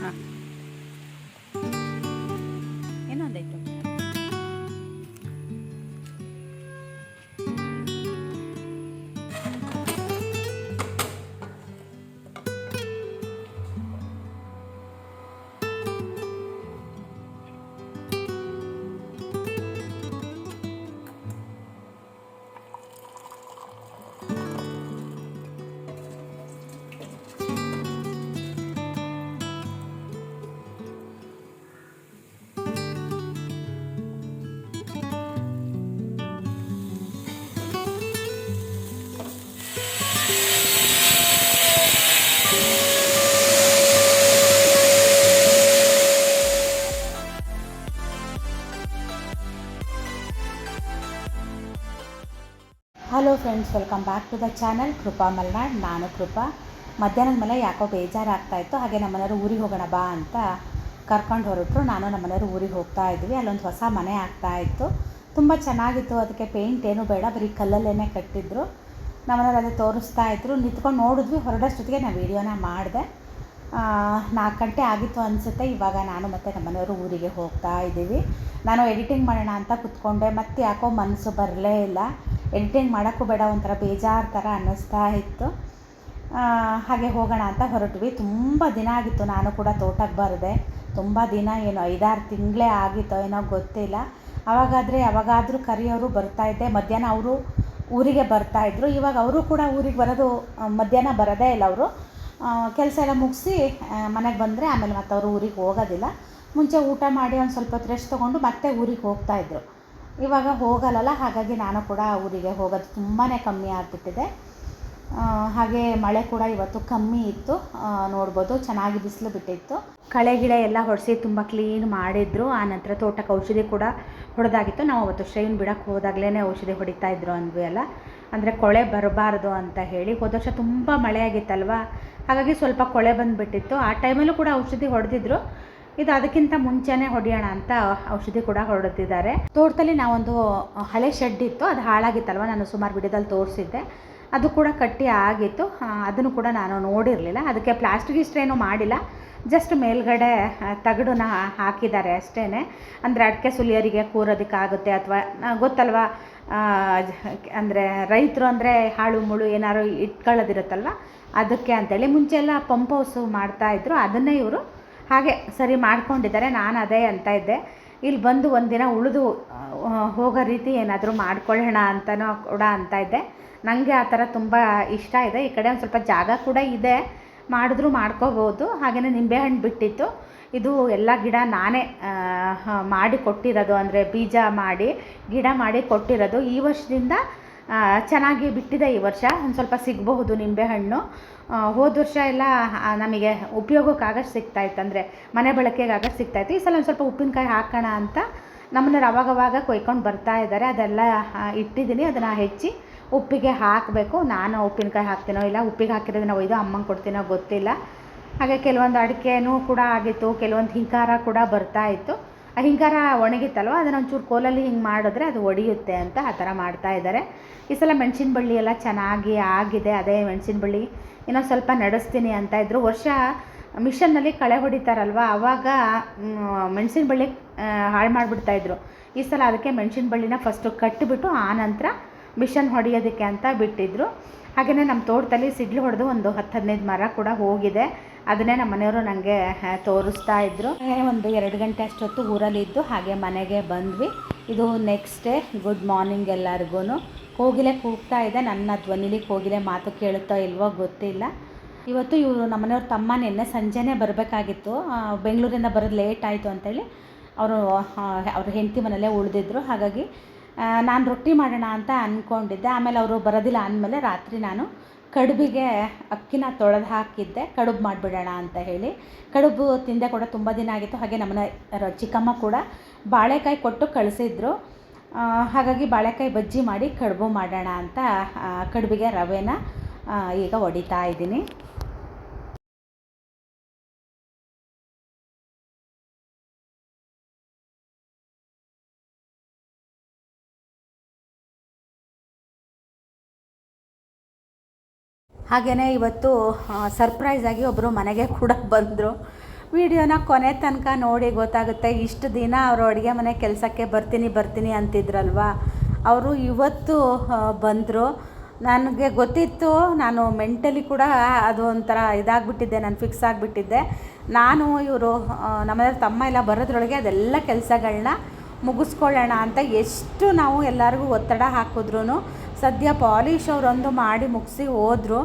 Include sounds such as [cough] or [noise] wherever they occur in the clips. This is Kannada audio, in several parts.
看 hello friends welcome back to the channel Krupa Malnad, ನಾನು ಕೃಪಾ. ಮಧ್ಯಾಹ್ನದ ಮೇಲೆ ಯಾಕೋ ಬೇಜಾರಾಗ್ತಾ ಇತ್ತು, ಹಾಗೆ ನಮ್ಮ ಮನೆಯವರು ಊರಿಗೆ ಹೋಗೋಣ ಬಾ ಅಂತ ಕರ್ಕೊಂಡು ಹೊರಟರು. ನಾನು ನಮ್ಮನೆಯವರು ಊರಿಗೆ ಹೋಗ್ತಾ ಇದ್ವಿ. ಅಲ್ಲೊಂದು ಹೊಸ ಮನೆ ಆಗ್ತಾ ಇತ್ತು. ತುಂಬ ಚೆನ್ನಾಗಿತ್ತು. ಅದಕ್ಕೆ ಪೇಂಟ್ ಏನೂ ಬೇಡ, ಬರೀ ಕಲ್ಲಲ್ಲೇ ಕಟ್ಟಿದ್ರು. ನಮ್ಮನೆಯವ್ರು ಅದೇ ತೋರಿಸ್ತಾ ಇದ್ರು. ನಿಂತ್ಕೊಂಡು ನೋಡಿದ್ವಿ. ಹೊರಡೋಷ್ಟೊತ್ತಿಗೆ ನಾನು ವೀಡಿಯೋನ ಮಾಡಿದೆ. ನಾಲ್ಕು ಗಂಟೆ ಆಗಿತ್ತು ಅನಿಸುತ್ತೆ. ಇವಾಗ ನಾನು ಮತ್ತು ನಮ್ಮ ಮನೆಯವರು ಊರಿಗೆ ಹೋಗ್ತಾ ಇದ್ದೀವಿ ನಾನು ಎಡಿಟಿಂಗ್ ಮಾಡೋಣ ಅಂತ ಕುತ್ಕೊಂಡೆ. ಮತ್ತೆ ಯಾಕೋ ಮನಸ್ಸು ಬರಲೇ ಇಲ್ಲ. ಎಡಿಟಿಂಗ್ ಮಾಡೋಕ್ಕೂ ಬೇಡ, ಒಂಥರ ಬೇಜಾರು ಥರ ಅನ್ನಿಸ್ತಾ ಇತ್ತು. ಹಾಗೆ ಹೋಗೋಣ ಅಂತ ಹೊರಟ್ವಿ. ತುಂಬ ದಿನ ಆಗಿತ್ತು ನಾನು ಕೂಡ ತೋಟಕ್ಕೆ ಬರದೆ. ತುಂಬ ದಿನ ಏನು ಐದಾರು ತಿಂಗಳೇ ಆಗಿತ್ತೋ ಏನೋ ಗೊತ್ತಿಲ್ಲ. ಅವಾಗಾದರೆ ಯಾವಾಗಾದರೂ ಕರೆಯೋರು ಬರ್ತಾಯಿದ್ದೆ ಮಧ್ಯಾಹ್ನ ಅವರು ಊರಿಗೆ ಬರ್ತಾಯಿದ್ರು ಇವಾಗ ಅವರು ಕೂಡ ಊರಿಗೆ ಬರೋದು ಮಧ್ಯಾಹ್ನ ಬರೋದೇ ಇಲ್ಲ ಅವರು. ಕೆಲಸ ಎಲ್ಲ ಮುಗಿಸಿ ಮನೆಗೆ ಬಂದರೆ ಆಮೇಲೆ ಮತ್ತೆ ಅವರು ಊರಿಗೆ ಹೋಗೋದಿಲ್ಲ. ಮುಂಚೆ ಊಟ ಮಾಡಿ ಒಂದು ಸ್ವಲ್ಪ ಹೊತ್ತು ರೆಸ್ಟ್ ತೊಗೊಂಡು ಮತ್ತೆ ಊರಿಗೆ ಹೋಗ್ತಾಯಿದ್ರು ಇವಾಗ ಹೋಗಲ್ಲಲ್ಲ? ಹಾಗಾಗಿ ನಾನು ಕೂಡ ಊರಿಗೆ ಹೋಗೋದು ತುಂಬಾ ಕಮ್ಮಿ ಆಗಿಬಿಟ್ಟಿದೆ. ಆ, ಹಾಗೆ ಮಳೆ ಕೂಡ ಇವತ್ತು ಕಮ್ಮಿ ಇತ್ತು. ಆ, ನೋಡ್ಬೋದು ಚೆನ್ನಾಗಿ ಬಿಸಿಲು ಬಿಟ್ಟಿತ್ತು. ಕಳೆ ಗಿಡ ಎಲ್ಲ ಹೊಡೆಸಿ ತುಂಬ ಕ್ಲೀನ್ ಮಾಡಿದ್ರು. ನಂತರ ತೋಟಕ್ಕೆ ಔಷಧಿ ಕೂಡ ಹೊಡೆದಾಗಿತ್ತು. ನಾವು ಅವತ್ತು ಶ್ರೈನ್ ಬಿಡಕ್ಕೆ ಹೋದಾಗಲೇ ಔಷಧಿ ಹೊಡಿತಾ ಇದ್ರು ಅಂದ್ವಿ ಅಲ್ಲ. ಅಂದರೆ ಕೊಳೆ ಬರಬಾರ್ದು ಅಂತ ಹೇಳಿ. ಹೋದ ವರ್ಷ ತುಂಬ ಮಳೆ ಆಗಿತ್ತಲ್ವ? ಹಾಗಾಗಿ ಸ್ವಲ್ಪ ಕೊಳೆ ಬಂದುಬಿಟ್ಟಿತ್ತು. ಆ ಟೈಮಲ್ಲೂ ಕೂಡ ಔಷಧಿ ಹೊಡೆದಿದ್ರು. ಇದು ಅದಕ್ಕಿಂತ ಮುಂಚೆನೇ ಹೊಡೆಯೋಣ ಅಂತ ಔಷಧಿ ಕೂಡ ಹೊರಡುತ್ತಿದ್ದಾರೆ ತೋಟದಲ್ಲಿ ನಾವೊಂದು ಹಳೆ ಶೆಡ್ ಇತ್ತು. ಅದು ಹಾಳಾಗಿತ್ತಲ್ವ? ನಾನು ಸುಮಾರು ವಿಡಿಯೋದಲ್ಲಿ ತೋರಿಸಿದ್ದೆ. ಅದು ಕೂಡ ಕಟ್ಟಿ ಆಗಿತ್ತು. ಅದನ್ನು ಕೂಡ ನಾನು ನೋಡಿರಲಿಲ್ಲ. ಅದಕ್ಕೆ ಪ್ಲಾಸ್ಟಿಕ್ ಇಷ್ಟೇನು ಮಾಡಿಲ್ಲ. ಜಸ್ಟ್ ಮೇಲ್ಗಡೆ ತಗಡನ್ನ ಹಾಕಿದ್ದಾರೆ ಅಷ್ಟೇ ಅಂದರೆ ಅಡಿಕೆ ಸುಲಿಯರಿಗೆ ಕೂರೋದಕ್ಕಾಗುತ್ತೆ ಅಥವಾ ಗೊತ್ತಲ್ವಾ? ಅಂದರೆ ರೈತರು ಅಂದರೆ ಹಾಳು, ಮುಳು ಏನಾದ್ರು ಇಟ್ಕೊಳ್ಳೋದಿರುತ್ತಲ್ವ? ಅದಕ್ಕೆ ಅಂತೇಳಿ ಮುಂಚೆ ಎಲ್ಲ ಪಂಪ್ ಹೌಸು ಮಾಡ್ತಾಯಿದ್ರು ಅದನ್ನೇ ಇವರು ಹಾಗೆ ಸರಿ ಮಾಡ್ಕೊಂಡಿದ್ದಾರೆ, ನಾನು ಅದೇ ಅಂತ ಇದ್ದೆ. ಇಲ್ಲಿ ಬಂದು ಒಂದಿನ ಉಳಿದು ಹೋಗೋ ರೀತಿ ಏನಾದರೂ ಮಾಡ್ಕೊಳ್ಳೋಣ ಅಂತನೂ ಕೂಡ ಅಂತ ಇದ್ದೆ. ನನಗೆ ಆ ಥರ ತುಂಬ ಇಷ್ಟ ಇದೆ. ಈ ಕಡೆ ಒಂದು ಸ್ವಲ್ಪ ಜಾಗ ಕೂಡ ಇದೆ. ಮಾಡಿದ್ರೂ ಮಾಡ್ಕೋಬೋದು. ಹಾಗೆಯೇ ನಿಂಬೆಹಣ್ಣು ಬಿಟ್ಟಿತ್ತು. ಇದು ಎಲ್ಲ ಗಿಡ ನಾನೇ ಮಾಡಿ ಕೊಟ್ಟಿರೋದು. ಅಂದರೆ ಬೀಜ ಮಾಡಿ, ಗಿಡ ಮಾಡಿ ಕೊಟ್ಟಿರೋದು. ಈ ವರ್ಷದಿಂದ ಚೆನ್ನಾಗಿ ಬಿಟ್ಟಿದೆ ಈ ವರ್ಷ. ಒಂದು ಸ್ವಲ್ಪ ಸಿಗಬಹುದು ನಿಂಬೆಹಣ್ಣು. ಹೋದ ವರ್ಷ ಎಲ್ಲ ನಮಗೆ ನಮಗೆ ಸಿಗ್ತಾ ಸಿಗ್ತಾಯಿತ್ತು ಅಂದರೆ ಮನೆ ಬಳಕೆಗಾಗಷ್ಟು ಸಿಗ್ತಾಯಿತ್ತು. ಈ ಸಲ ಒಂದು ಸ್ವಲ್ಪ ಉಪ್ಪಿನಕಾಯಿ ಹಾಕೋಣ ಅಂತ ನಮ್ಮನ್ನ ಅವಾಗವಾಗ ಕೊಯ್ಕೊಂಡು ಬರ್ತಾ ಇದ್ದಾರೆ. ಅದೆಲ್ಲ ಇಟ್ಟಿದ್ದೀನಿ. ಅದನ್ನು ಹೆಚ್ಚಿ ಉಪ್ಪಿಗೆ ಹಾಕಬೇಕು. ನಾನು ಉಪ್ಪಿನಕಾಯಿ ಹಾಕ್ತೀನೋ ಇಲ್ಲ, ಉಪ್ಪಿಗೆ ಹಾಕಿರೋದನ್ನ ಒಯ್ದು ಅಮ್ಮಂಗೆ ಕೊಡ್ತೀನೋ ಗೊತ್ತಿಲ್ಲ. ಹಾಗೆ ಕೆಲವೊಂದು ಅಡಿಕೆನೂ ಕೂಡ ಆಗಿತ್ತು, ಕೆಲವೊಂದು ಹಿಂಕಾರ ಕೂಡ ಬರ್ತಾ ಇತ್ತು. ಆ ಹಿಂಗಾರ ಒಣಗಿತ್ತಲ್ವ? ಅದನ್ನು ಒಂಚೂರು ಕೋಲಲ್ಲಿ ಹಿಂಗೆ ಮಾಡಿದ್ರೆ ಅದು ಒಡೆಯುತ್ತೆ ಅಂತ ಆ ಥರ ಮಾಡ್ತಾ ಇದ್ದಾರೆ. ಈ ಸಲ ಮೆಣಸಿನ ಬಳ್ಳಿ ಎಲ್ಲ ಚೆನ್ನಾಗಿ ಆಗಿದೆ. ಅದೇ ಮೆಣಸಿನ ಬಳ್ಳಿ ಇನ್ನೊಂದು ಸ್ವಲ್ಪ ನಡೆಸ್ತೀನಿ ಅಂತ ಇದ್ದರು ವರ್ಷ ಮಿಷನ್ನಲ್ಲಿ ಕಳೆ ಹೊಡಿತಾರಲ್ವ ಆವಾಗ ಮೆಣಸಿನ ಬಳ್ಳಿ ಹಾಳು ಮಾಡಿಬಿಡ್ತಾಯಿದ್ರು ಈ ಸಲ ಅದಕ್ಕೆ ಮೆಣಸಿನ ಬಳ್ಳಿನ ಫಸ್ಟು ಕಟ್ಟಿಬಿಟ್ಟು ಆನಂತರ ಮಿಷನ್ ಹೊಡೆಯೋದಕ್ಕೆ ಅಂತ ಬಿಟ್ಟಿದ್ರು. ಹಾಗೆಯೇ ನಮ್ಮ ತೋಟದಲ್ಲಿ ಸಿಡ್ಲು ಹೊಡೆದು ಒಂದು ಹತ್ತು ಹದಿನೈದು ಮರ ಕೂಡ ಹೋಗಿದೆ. ಅದನ್ನೇ ನಮ್ಮ ಮನೆಯವರು ನನಗೆ ತೋರಿಸ್ತಾ ಇದ್ದರು ಒಂದು ಎರಡು ಗಂಟೆ ಅಷ್ಟೊತ್ತು ಊರಲ್ಲಿದ್ದು ಹಾಗೆ ಮನೆಗೆ ಬಂದ್ವಿ. ಇದು ನೆಕ್ಸ್ಟ್ ಡೇ ಗುಡ್ ಮಾರ್ನಿಂಗ್ ಎಲ್ಲರಿಗೂ ಕೋಗಿಲೆ ಕೂಗ್ತಾ ಇದೆ. ನನ್ನ ಧ್ವನಿಲಿ ಕೋಗಿಲೆ ಮಾತು ಕೇಳುತ್ತಾ ಇಲ್ವೋ ಗೊತ್ತಿಲ್ಲ. ಇವತ್ತು ಇವರು ನಮ್ಮನೆಯವ್ರ ತಮ್ಮ ನಿನ್ನೆ ಸಂಜೆನೇ ಬರಬೇಕಾಗಿತ್ತು. ಬೆಂಗಳೂರಿಂದ ಬರೋದು ಲೇಟ್ ಆಯಿತು ಅಂತೇಳಿ ಅವರು ಅವ್ರ ಹೆಂಡತಿ ಮನೆಯಲ್ಲೇ ಉಳಿದಿದ್ರು. ಹಾಗಾಗಿ ನಾನು ರೊಟ್ಟಿ ಮಾಡೋಣ ಅಂತ ಅಂದ್ಕೊಂಡಿದ್ದೆ ಆಮೇಲೆ ಅವರು ಬರೋದಿಲ್ಲ ಅಂದಮೇಲೆ ರಾತ್ರಿ ನಾನು ಕಡುಬಿಗೆ ಅಕ್ಕಿನ ತೊಳೆದು ಹಾಕಿದ್ದೆ. ಕಡುಬು ಮಾಡಿಬಿಡೋಣ ಅಂತ ಹೇಳಿ. ಕಡುಬು ತಿಂದೆ ಕೂಡ ತುಂಬ ದಿನ ಆಗಿತ್ತು. ಹಾಗೆ ನಮ್ಮನೆ ಚಿಕ್ಕಮ್ಮ ಕೂಡ ಬಾಳೆಕಾಯಿ ಕೊಟ್ಟು ಕಳಿಸಿದ್ರು. ಹಾಗಾಗಿ ಬಾಳೆಕಾಯಿ ಬಜ್ಜಿ ಮಾಡಿ ಕಡುಬು ಮಾಡೋಣ ಅಂತ ಕಡುಬಿಗೆ ರವೆನ ಈಗ ಹೊಡಿತಾ ಇದ್ದೀನಿ. ಹಾಗೆಯೇ ಇವತ್ತು ಸರ್ಪ್ರೈಸ್ ಆಗಿ ಒಬ್ಬರು ಮನೆಗೆ ಕೂಡ ಬಂದರು. ವಿಡಿಯೋನ ಕೊನೆ ತನಕ ನೋಡಿ ಗೊತ್ತಾಗುತ್ತೆ, ಇಷ್ಟು ದಿನ ಅವರು ಅಡುಗೆ ಮನೆ ಕೆಲಸಕ್ಕೆ ಬರ್ತೀನಿ ಬರ್ತೀನಿ ಅಂತಿದ್ರಲ್ವ? ಅವರು ಇವತ್ತು ಬಂದರು. ನನಗೆ ಗೊತ್ತಿತ್ತು, ನಾನು ಮೆಂಟಲಿ ಕೂಡ ಅದು ಒಂಥರ ಇದಾಗ್ಬಿಟ್ಟಿದ್ದೆ, ನಾನು ಫಿಕ್ಸ್ ಆಗಿಬಿಟ್ಟಿದ್ದೆ. ನಾನು ಇವರು ನಮ್ಮನೆಯವ್ರ ತಮ್ಮ ಎಲ್ಲ ಬರೋದ್ರೊಳಗೆ ಅದೆಲ್ಲ ಕೆಲಸಗಳನ್ನ ಮುಗಿಸ್ಕೊಳ್ಳೋಣ ಅಂತ ಎಷ್ಟು ನಾವು ಎಲ್ಲರಿಗೂ ಒತ್ತಡ ಹಾಕಿದ್ರು ಸದ್ಯ ಪಾಲಿಶ್ ಅವರೊಂದು ಮಾಡಿ ಮುಗಿಸಿ ಹೋದರು.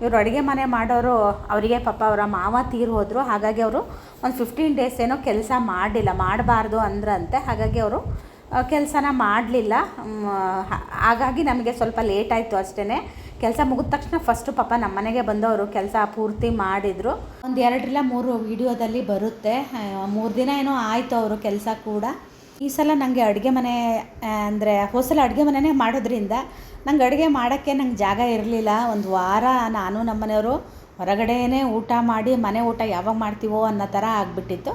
ಇವರು ಅಡುಗೆ ಮನೆ ಮಾಡೋರು, ಅವರಿಗೆ ಪಾಪ ಅವರ ಮಾವ ತೀರು ಹೋದರು. ಹಾಗಾಗಿ ಅವರು ಒಂದು ಫಿಫ್ಟೀನ್ ಡೇಸ್ ಏನೋ ಕೆಲಸ ಮಾಡಲಿಲ್ಲ. ಮಾಡಬಾರ್ದು ಅಂದ್ರಂತೆ. ಹಾಗಾಗಿ ಅವರು ಕೆಲಸನ ಮಾಡಲಿಲ್ಲ. ಹಾಗಾಗಿ ನಮಗೆ ಸ್ವಲ್ಪ ಲೇಟ್ ಆಯಿತು ಅಷ್ಟೇ ಕೆಲಸ ಮುಗಿದ ತಕ್ಷಣ ಫಸ್ಟು ಪಾಪ ನಮ್ಮ ಮನೆಗೆ ಬಂದವರು ಕೆಲಸ ಪೂರ್ತಿ ಮಾಡಿದರು. ಒಂದು ಎರಡರಿಂದ ಮೂರು ವೀಡಿಯೋದಲ್ಲಿ ಬರುತ್ತೆ. ಮೂರು ದಿನ ಏನೋ ಆಯಿತು ಅವರು ಕೆಲಸ ಕೂಡ. ಈ ಸಲ ನನಗೆ ಅಡುಗೆ ಮನೆ ಅಂದರೆ ಹೊಸಲ ಅಡುಗೆ ಮನೆಯೇ ಮಾಡೋದ್ರಿಂದ ನಂಗೆ ಅಡುಗೆ ಮಾಡೋಕ್ಕೆ ನಂಗೆ ಜಾಗ ಇರಲಿಲ್ಲ. ಒಂದು ವಾರ ನಾನು ನಮ್ಮ ಮನೆಯವರು ಹೊರಗಡೆಯೇ ಊಟ ಮಾಡಿ ಮನೆ ಊಟ ಯಾವಾಗ ಮಾಡ್ತೀವೋ ಅನ್ನೋ ಥರ ಆಗಿಬಿಟ್ಟಿತ್ತು.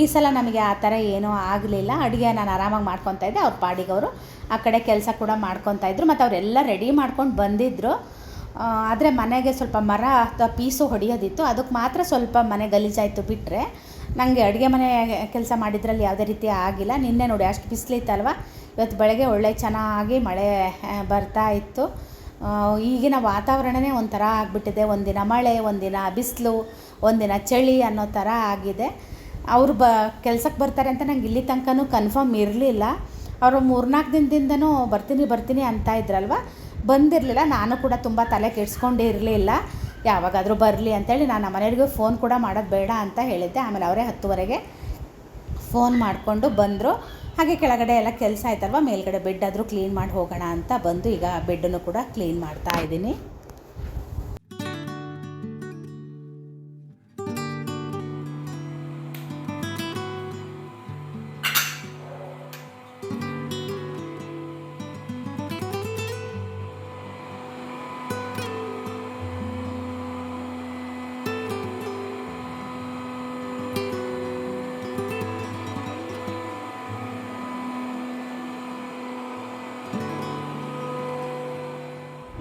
ಈ ಸಲ ನಮಗೆ ಆ ಥರ ಏನೂ ಆಗಲಿಲ್ಲ. ಅಡುಗೆ ನಾನು ಆರಾಮಾಗಿ ಮಾಡ್ಕೊತಾ ಇದ್ದೆ. ಅವ್ರ ಪಾಡಿಗೆ ಅವರು ಆ ಕಡೆ ಕೆಲಸ ಕೂಡ ಮಾಡ್ಕೊತಾ ಇದ್ರು. ಮತ್ತು ಅವರೆಲ್ಲ ರೆಡಿ ಮಾಡ್ಕೊಂಡು ಬಂದಿದ್ದರು ಆದರೆ ಮನೆಗೆ ಸ್ವಲ್ಪ ಮರ ಅಥವಾ ಪೀಸು ಹೊಡೆಯೋದಿತ್ತು. ಅದಕ್ಕೆ ಮಾತ್ರ ಸ್ವಲ್ಪ ಮನೆ ಗಲೀಜಾಯಿತು ಬಿಟ್ಟರೆ ನನಗೆ ಅಡುಗೆ ಮನೆ ಕೆಲಸ ಮಾಡಿದ್ರಲ್ಲಿ ಯಾವುದೇ ರೀತಿ ಆಗಿಲ್ಲ. ನಿನ್ನೆ ನೋಡಿ ಅಷ್ಟು ಬಿಸಿಲಿತ್ತಲ್ವ ಇವತ್ತು ಬೆಳಗ್ಗೆ ಒಳ್ಳೆ ಚೆನ್ನಾಗಿ ಮಳೆ ಬರ್ತಾ ಇತ್ತು. ಈಗಿನ ವಾತಾವರಣವೇ ಒಂಥರ ಆಗಿಬಿಟ್ಟಿದೆ. ಒಂದಿನ ಮಳೆ, ಒಂದಿನ ಬಿಸಿಲು, ಒಂದಿನ ಚಳಿ ಅನ್ನೋ ಥರ ಆಗಿದೆ. ಅವರು ಬ, ಕೆಲ್ಸಕ್ಕೆ ಬರ್ತಾರೆ ಅಂತ ನಂಗೆ ಇಲ್ಲಿ ತನಕನೂ ಕನ್ಫರ್ಮ್ ಇರಲಿಲ್ಲ. ಅವರು ಮೂರ್ನಾಲ್ಕು ದಿನದಿಂದನೂ ಬರ್ತೀನಿ ಬರ್ತೀನಿ ಅಂತ ಇದ್ರಲ್ವ? ಬಂದಿರಲಿಲ್ಲ. ನಾನು ಕೂಡ ತುಂಬ ತಲೆ ಕೆಡ್ಸ್ಕೊಂಡಿರಲಿಲ್ಲ. ಯಾವಾಗಾದರೂ ಬರಲಿ ಅಂತೇಳಿ ನಾನು ಮನೆಯವ್ರಿಗೂ ಫೋನ್ ಕೂಡ ಮಾಡೋದು ಬೇಡ ಅಂತ ಹೇಳಿದ್ದೆ. ಆಮೇಲೆ ಅವರೇ ಹತ್ತುವರೆಗೆ ಫೋನ್ ಮಾಡಿಕೊಂಡು ಬಂದರು. ಹಾಗೆ ಕೆಳಗಡೆ ಎಲ್ಲ ಕೆಲಸ ಆಯ್ತಲ್ವ? ಮೇಲ್ಗಡೆ ಬೆಡ್ ಆದರೂ ಕ್ಲೀನ್ ಮಾಡಿ ಹೋಗೋಣ ಅಂತ ಬಂದು ಈಗ ಬೆಡ್ಡನ್ನು ಕೂಡ ಕ್ಲೀನ್ ಮಾಡ್ತಾ ಇದ್ದೀನಿ.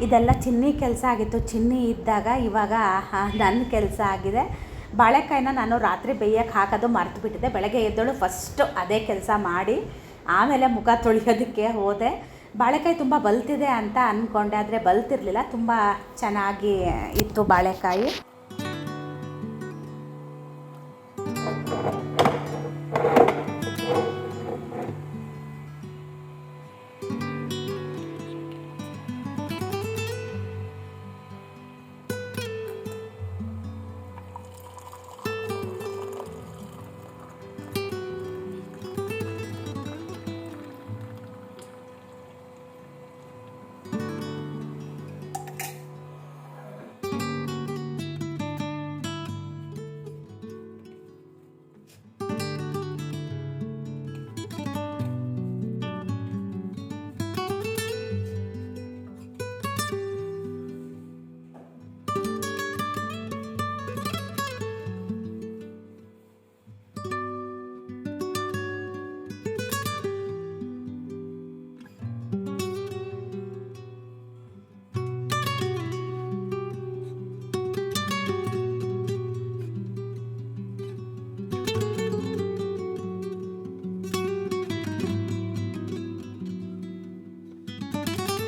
ಇದೆಲ್ಲ ಚಿನ್ನಿ ಕೆಲಸ ಆಗಿತ್ತು. ಚಿನ್ನಿ ಇದ್ದಾಗ ಇವಾಗ ನನ್ನ ಕೆಲಸ ಆಗಿದೆ. ಬಾಳೆಕಾಯಿನ ನಾನು ರಾತ್ರಿ ಬೇಯಕ್ಕೆ ಹಾಕೋದು ಮರೆತು ಬಿಟ್ಟಿದ್ದೆ ಬೆಳಗ್ಗೆ ಎದ್ದಳು ಫಸ್ಟು ಅದೇ ಕೆಲಸ ಮಾಡಿ, ಆಮೇಲೆ ಮುಖ ತೊಳೆಯೋದಕ್ಕೆ ಹೋದೆ. ಬಾಳೆಕಾಯಿ ತುಂಬ ಬಲ್ತಿದೆ ಅಂತ ಅಂದ್ಕೊಂಡೆ ಆದರೆ ಬಲ್ತಿರಲಿಲ್ಲ. ತುಂಬ ಚೆನ್ನಾಗಿ ಇತ್ತು ಬಾಳೆಕಾಯಿ.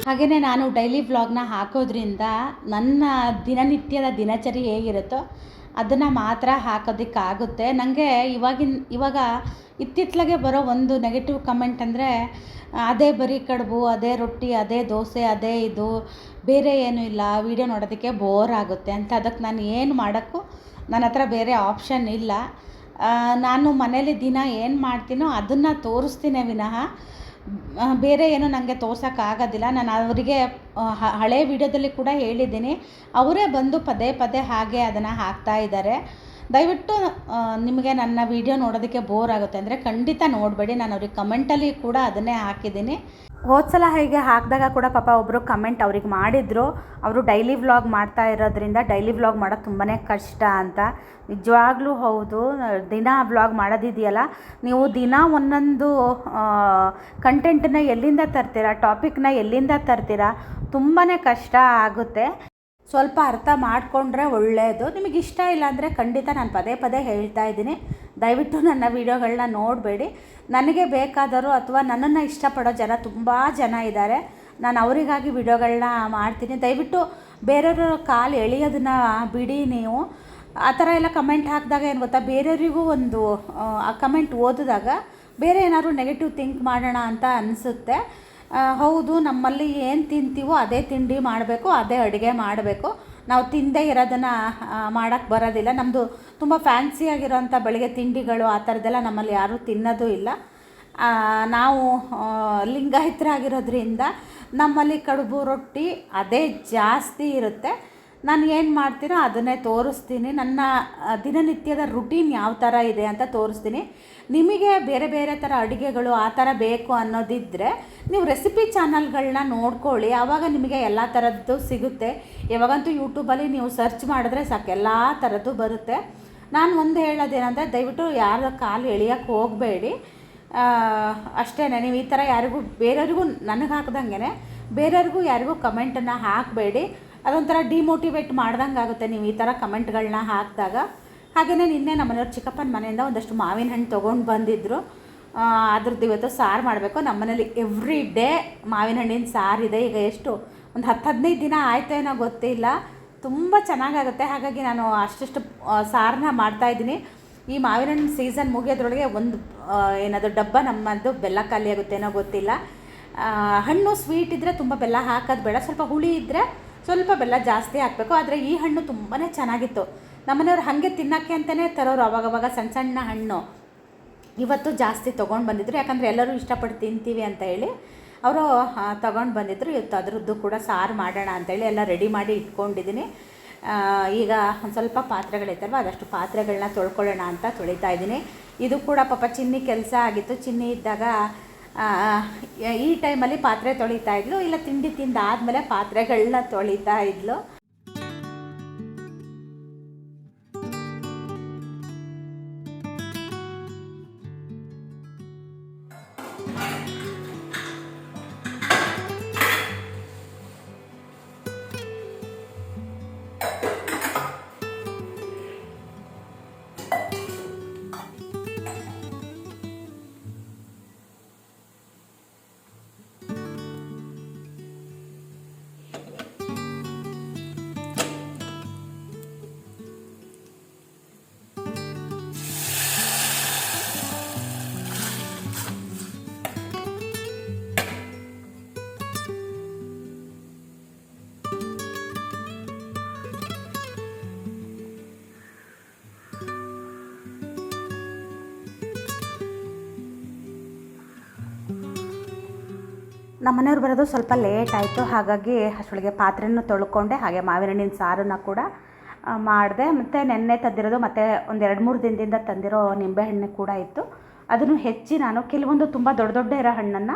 ಹಾಗೆಯೇ ನಾನು ಡೈಲಿ ವ್ಲಾಗ್ನ ಹಾಕೋದ್ರಿಂದ ನನ್ನ ದಿನನಿತ್ಯದ ದಿನಚರಿ ಹೇಗಿರುತ್ತೋ ಅದನ್ನು ಮಾತ್ರ ಹಾಕೋದಕ್ಕಾಗುತ್ತೆ. ನನಗೆ ಇವಾಗಿನ, ಇವಾಗ ಇತ್ತಿತ್ಲಾಗೆ ಬರೋ ಒಂದು ನೆಗೆಟಿವ್ ಕಮೆಂಟ್ ಅಂದರೆ, ಅದೇ ಬರೀ ಕಡುಬು, ಅದೇ ರೊಟ್ಟಿ, ಅದೇ ದೋಸೆ, ಅದೇ ಇದು, ಬೇರೆ ಏನೂ ಇಲ್ಲ ವೀಡಿಯೋ ನೋಡೋದಕ್ಕೆ ಬೋರ್ ಆಗುತ್ತೆ ಅಂತ. ಅದಕ್ಕೆ ನಾನು ಏನು ಮಾಡೋಕ್ಕೂ ನನ್ನ ಹತ್ರ ಬೇರೆ ಆಪ್ಷನ್ ಇಲ್ಲ. ನಾನು ಮನೇಲಿ ದಿನ ಏನು ಮಾಡ್ತೀನೋ ಅದನ್ನು ತೋರಿಸ್ತೀನಿ ವಿನಃ. ಬೇರೆ ಏನು ನನಗೆ ತೋರ್ಸೋಕ್ಕಾಗೋದಿಲ್ಲ ನಾನು ಅವರಿಗೆ ಹಳೆ ವೀಡಿಯೋದಲ್ಲಿ ಕೂಡ ಹೇಳಿದ್ದೀನಿ. ಅವರೇ ಬಂದು ಪದೇ ಪದೇ ಹಾಗೆ ಅದನ್ನು ಹಾಕ್ತಾ ಇದ್ದಾರೆ. ದಯವಿಟ್ಟು ನಿಮಗೆ ನನ್ನ ವಿಡಿಯೋ ನೋಡೋದಕ್ಕೆ ಬೋರ್ ಆಗುತ್ತೆ. ಅಂದರೆ ಖಂಡಿತ ನೋಡಬೇಡಿ. ನಾನು ಅವ್ರಿಗೆ ಕಮೆಂಟಲ್ಲಿ ಕೂಡ ಅದನ್ನೇ ಹಾಕಿದ್ದೀನಿ. ಹೋದ ಸಲ ಹೀಗೆ ಹಾಕಿದಾಗ ಕೂಡ ಪಾಪ ಒಬ್ಬರು ಕಮೆಂಟ್ ಅವ್ರಿಗೆ ಮಾಡಿದ್ರು. ಅವರು ಡೈಲಿ ವ್ಲಾಗ್ ಮಾಡ್ತಾ ಇರೋದ್ರಿಂದ ಡೈಲಿ ವ್ಲಾಗ್ ಮಾಡೋದು ತುಂಬಾ ಕಷ್ಟ ಅಂತ. ನಿಜವಾಗ್ಲೂ ಹೌದು. ದಿನ ವ್ಲಾಗ್ ಮಾಡೋದಿದೆಯಲ್ಲ. ನೀವು ದಿನ ಒಂದೊಂದು ಕಂಟೆಂಟನ್ನ ಎಲ್ಲಿಂದ ತರ್ತೀರಾ ಟಾಪಿಕ್ನ ಎಲ್ಲಿಂದ ತರ್ತೀರಾ ತುಂಬಾ ಕಷ್ಟ ಆಗುತ್ತೆ. ಸ್ವಲ್ಪ ಅರ್ಥ ಮಾಡಿಕೊಂಡ್ರೆ ಒಳ್ಳೆಯದು ನಿಮಗೆ ಇಷ್ಟ ಇಲ್ಲ ಅಂದರೆ ಖಂಡಿತ ನಾನು ಪದೇ ಪದೇ ಹೇಳ್ತಾ ಇದ್ದೀನಿ. ದಯವಿಟ್ಟು ನನ್ನ ವೀಡಿಯೋಗಳನ್ನ ನೋಡಬೇಡಿ. ನನಗೆ ಬೇಕಾದರೂ ಅಥವಾ ನನ್ನನ್ನು ಇಷ್ಟಪಡೋ ಜನ ತುಂಬ ಜನ ಇದ್ದಾರೆ. ನಾನು ಅವರಿಗಾಗಿ ವಿಡಿಯೋಗಳನ್ನ ಮಾಡ್ತೀನಿ. ದಯವಿಟ್ಟು ಬೇರೆಯವ್ರ ಕಾಲು ಎಳೆಯೋದನ್ನ ಬಿಡಿ ನೀವು. ಆ ಥರ ಎಲ್ಲ ಕಮೆಂಟ್ ಹಾಕಿದಾಗ ಏನು ಗೊತ್ತಾ? ಬೇರೆಯವರಿಗೂ ಒಂದು, ಆ ಕಮೆಂಟ್ ಓದಿದಾಗ ಬೇರೆ ಏನಾದರೂ ನೆಗೆಟಿವ್ ಥಿಂಕ್ ಮಾಡೋಣ ಅಂತ ಅನಿಸುತ್ತೆ. ಹೌದು, ನಮ್ಮಲ್ಲಿ ಏನು ತಿಂತೀವೋ ಅದೇ ತಿಂಡಿ ಮಾಡಬೇಕು, ಅದೇ ಅಡುಗೆ ಮಾಡಬೇಕು. ನಾವು ತಿಂದೇ ಇರೋದನ್ನು ಮಾಡೋಕ್ಕೆ ಬರೋದಿಲ್ಲ. ನಮ್ಮದು ತುಂಬ ಫ್ಯಾನ್ಸಿಯಾಗಿರೋಂಥ ಬೆಳಗ್ಗೆ ತಿಂಡಿಗಳು ಆ ಥರದ್ದೆಲ್ಲ ನಮ್ಮಲ್ಲಿ ಯಾರೂ ತಿನ್ನೋದು ಇಲ್ಲ. ನಾವು ಲಿಂಗಾಯಿತರಾಗಿರೋದ್ರಿಂದ ನಮ್ಮಲ್ಲಿ ಕಡುಬು ರೊಟ್ಟಿ ಅದೇ ಜಾಸ್ತಿ ಇರುತ್ತೆ. ನಾನು ಏನು ಮಾಡ್ತೀರೋ ಅದನ್ನೇ ತೋರಿಸ್ತೀನಿ. ನನ್ನ ದಿನನಿತ್ಯದ ರುಟೀನ್ ಯಾವ ಥರ ಇದೆ ಅಂತ ತೋರಿಸ್ತೀನಿ. ನಿಮಗೆ ಬೇರೆ ಬೇರೆ ಥರ ಅಡುಗೆಗಳು ಆ ಥರ ಬೇಕು ಅನ್ನೋದಿದ್ದರೆ ನೀವು ರೆಸಿಪಿ ಚಾನಲ್ಗಳನ್ನ ನೋಡ್ಕೊಳ್ಳಿ. ಆವಾಗ ನಿಮಗೆ ಎಲ್ಲ ಥರದ್ದು ಸಿಗುತ್ತೆ. ಯಾವಾಗಂತೂ ಯೂಟ್ಯೂಬಲ್ಲಿ ನೀವು ಸರ್ಚ್ ಮಾಡಿದ್ರೆ ಸಾಕು, ಎಲ್ಲ ಥರದ್ದು ಬರುತ್ತೆ. ನಾನು ಒಂದು ಹೇಳೋದೇನಂದರೆ, ದಯವಿಟ್ಟು ಯಾರ ಕಾಲು ಎಳಿಯೋಕ್ಕೆ ಹೋಗಬೇಡಿ. ಅಷ್ಟೇ ನೀವು ಈ ಥರ ಯಾರಿಗೂ, ಬೇರೆಯವ್ರಿಗೂ ನನಗೆ ಹಾಕ್ದಂಗೆ ಬೇರೆಯವ್ರಿಗೂ ಯಾರಿಗೂ ಕಮೆಂಟನ್ನು ಹಾಕಬೇಡಿ. ಅದೊಂಥರ ಡಿಮೋಟಿವೇಟ್ ಮಾಡ್ದಂಗೆ ಆಗುತ್ತೆ. ನೀವು ಈ ಥರ ಕಮೆಂಟ್ಗಳನ್ನ ಹಾಕಿದಾಗ. ಹಾಗೆಯೇ ನಿನ್ನೆ ನಮ್ಮ ಮನೆಯವ್ರ ಚಿಕ್ಕಪ್ಪನ ಮನೆಯಿಂದ ಒಂದಷ್ಟು ಮಾವಿನ ಹಣ್ಣು ತೊಗೊಂಡು ಬಂದಿದ್ದರು ಅದ್ರದ್ದು ಇವತ್ತು ಸಾರು ಮಾಡಬೇಕು. ನಮ್ಮ ಮನೇಲಿ ಎವ್ರಿ ಡೇ ಮಾವಿನ ಹಣ್ಣಿನ ಸಾರಿದೆ ಈಗ ಎಷ್ಟು? ಒಂದು ಹತ್ತು ಹದಿನೈದು ದಿನ ಆಯ್ತೇನೋ ಗೊತ್ತಿಲ್ಲ. ತುಂಬ ಚೆನ್ನಾಗಾಗುತ್ತೆ. ಹಾಗಾಗಿ ನಾನು ಅಷ್ಟಿಷ್ಟು ಸಾರನ್ನ ಮಾಡ್ತಾಯಿದ್ದೀನಿ ಈ ಮಾವಿನ ಹಣ್ಣು ಸೀಸನ್ ಮುಗಿಯೋದ್ರೊಳಗೆ ಒಂದು ಏನಾದರೂ ಡಬ್ಬ ನಮ್ಮದು ಬೆಲ್ಲ ಖಾಲಿ ಆಗುತ್ತೇನೋ ಗೊತ್ತಿಲ್ಲ. ಹಣ್ಣು ಸ್ವೀಟ್ ಇದ್ದರೆ ತುಂಬ ಬೆಲ್ಲ ಹಾಕೋದು ಬೇಡ. ಸ್ವಲ್ಪ ಹುಳಿ ಇದ್ದರೆ ಸ್ವಲ್ಪ ಬೆಲ್ಲ ಜಾಸ್ತಿ ಹಾಕಬೇಕು, ಆದರೆ ಈ ಹಣ್ಣು ತುಂಬಾ ಚೆನ್ನಾಗಿತ್ತು. ನಮ್ಮನೆಯವ್ರು ಹಾಗೆ ತಿನ್ನೋಕ್ಕೆ ಅಂತಲೇ ತರೋರು ಅವಾಗವಾಗ ಸಣ್ಣ ಸಣ್ಣ ಹಣ್ಣು. ಇವತ್ತು ಜಾಸ್ತಿ ತೊಗೊಂಡು ಬಂದಿದ್ರು, ಯಾಕಂದರೆ ಎಲ್ಲರೂ ಇಷ್ಟಪಟ್ಟು ತಿಂತೀವಿ ಅಂತ ಹೇಳಿ ಅವರು ತೊಗೊಂಡು ಬಂದಿದ್ರು. ಇವತ್ತು ಅದರದ್ದು ಕೂಡ ಸಾರು ಮಾಡೋಣ ಅಂತೇಳಿ ಎಲ್ಲ ರೆಡಿ ಮಾಡಿ ಇಟ್ಕೊಂಡಿದ್ದೀನಿ. ಈಗ ಒಂದು ಸ್ವಲ್ಪ ಪಾತ್ರೆಗಳಿತ್ತಲ್ವ, ಅದಷ್ಟು ಪಾತ್ರೆಗಳನ್ನ ತೊಳ್ಕೊಳ್ಳೋಣ ಅಂತ ತೊಳಿತಾ ಇದ್ದೀನಿ. ಇದು ಕೂಡ ಪಾಪ ಚಿನ್ನಿ ಕೆಲಸ ಆಗಿತ್ತು. ಚಿನ್ನಿ ಇದ್ದಾಗ ಈ ಟೈಮಲ್ಲಿ ಪಾತ್ರೆ ತೊಳಿತಾ ಇದ್ಲು ಇಲ್ಲ ತಿಂಡಿ ತಿಂದಾದಮೇಲೆ ಪಾತ್ರೆಗಳನ್ನ ತೊಳಿತಾ ಇದ್ಲು. ನಮ್ಮ ಮನೆಯವ್ರು ಬರೋದು ಸ್ವಲ್ಪ ಲೇಟ್ ಆಯಿತು. ಹಾಗಾಗಿ ಅಷ್ಟೊಳಗೆ ಪಾತ್ರೆನೂ ತೊಳ್ಕೊಂಡೆ. ಹಾಗೆ ಮಾವಿನ ಹಣ್ಣಿನ ಸಾರನ್ನು ಕೂಡ ಮಾಡಿದೆ. ಮತ್ತು ನೆನ್ನೆ ತಂದಿರೋದು ಮತ್ತು ಒಂದು ಎರಡು ಮೂರು ದಿನದಿಂದ ತಂದಿರೋ ನಿಂಬೆಹಣ್ಣು ಕೂಡ ಇತ್ತು. ಅದನ್ನು ಹೆಚ್ಚಿ ನಾನು ಕೆಲವೊಂದು ತುಂಬ ದೊಡ್ಡ ದೊಡ್ಡ ಇರೋ ಹಣ್ಣನ್ನು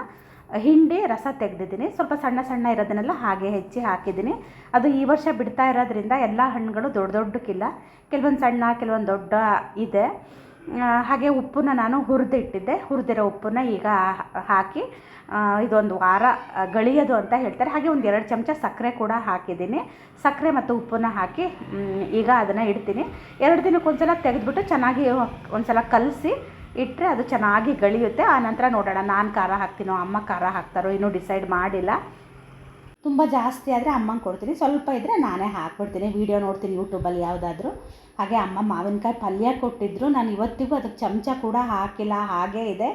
ಹಿಂಡಿ ರಸ ತೆಗೆದಿದ್ದೀನಿ. ಸ್ವಲ್ಪ ಸಣ್ಣ ಸಣ್ಣ ಇರೋದನ್ನೆಲ್ಲ ಹಾಗೆ ಹೆಚ್ಚಿ ಹಾಕಿದ್ದೀನಿ. ಅದು ಈ ವರ್ಷ ಬಿಡ್ತಾ ಇರೋದ್ರಿಂದ ಎಲ್ಲ ಹಣ್ಣುಗಳು ದೊಡ್ಡ ದೊಡ್ಡಕ್ಕಿಲ್ಲ. ಕೆಲವೊಂದು ಸಣ್ಣ, ಕೆಲವೊಂದು ದೊಡ್ಡ ಇದೆ. ಹಾಗೆ ಉಪ್ಪನ್ನ ನಾನು ಹುರಿದಿಟ್ಟಿದ್ದೆ. ಹುರಿದಿರೋ ಉಪ್ಪನ್ನ ಈಗ ಹಾಕಿ ಇದೊಂದು ವಾರ ಗಳಿಯೋದು ಅಂತ ಹೇಳ್ತಾರೆ. ಹಾಗೆ ಒಂದು ಎರಡು ಚಮಚ ಸಕ್ಕರೆ ಕೂಡ ಹಾಕಿದ್ದೀನಿ. ಸಕ್ಕರೆ ಮತ್ತು ಉಪ್ಪನ್ನ ಹಾಕಿ ಈಗ ಅದನ್ನು ಇಡ್ತೀನಿ. ಎರಡು ದಿನಕ್ಕೊಂದ್ಸಲ ತೆಗೆದುಬಿಟ್ಟು ಚೆನ್ನಾಗಿ ಒಂದ್ಸಲ ಕಲಸಿ ಇಟ್ಟರೆ ಅದು ಚೆನ್ನಾಗಿ ಗಳಿಯುತ್ತೆ. ಆ ನಂತರ ನೋಡೋಣ, ನಾನು ಖಾರ ಹಾಕ್ತೀನೋ, ಅಮ್ಮ ಖಾರ ಹಾಕ್ತಾರೋ, ಇನ್ನೂ ಡಿಸೈಡ್ ಮಾಡಿಲ್ಲ. ತುಂಬ ಜಾಸ್ತಿ ಆದರೆ ಅಮ್ಮಂಗೆ ಕೊಡ್ತೀನಿ. ಸ್ವಲ್ಪ ಇದ್ದರೆ ನಾನೇ ಹಾಕ್ಬಿಡ್ತೀನಿ. ವೀಡಿಯೋ ನೋಡ್ತೀನಿ ಯೂಟ್ಯೂಬಲ್ಲಿ ಯಾವುದಾದ್ರೂ. ಹಾಗೆ ಅಮ್ಮ ಮಾವಿನಕಾಯಿ ಪಲ್ಯ ಕೊಟ್ಟಿದ್ದರು ನಾನು ಇವತ್ತಿಗೂ ಅದಕ್ಕೆ ಚಮಚ ಕೂಡ ಹಾಕಿಲ್ಲ. ಹಾಗೇ ಇದೆ.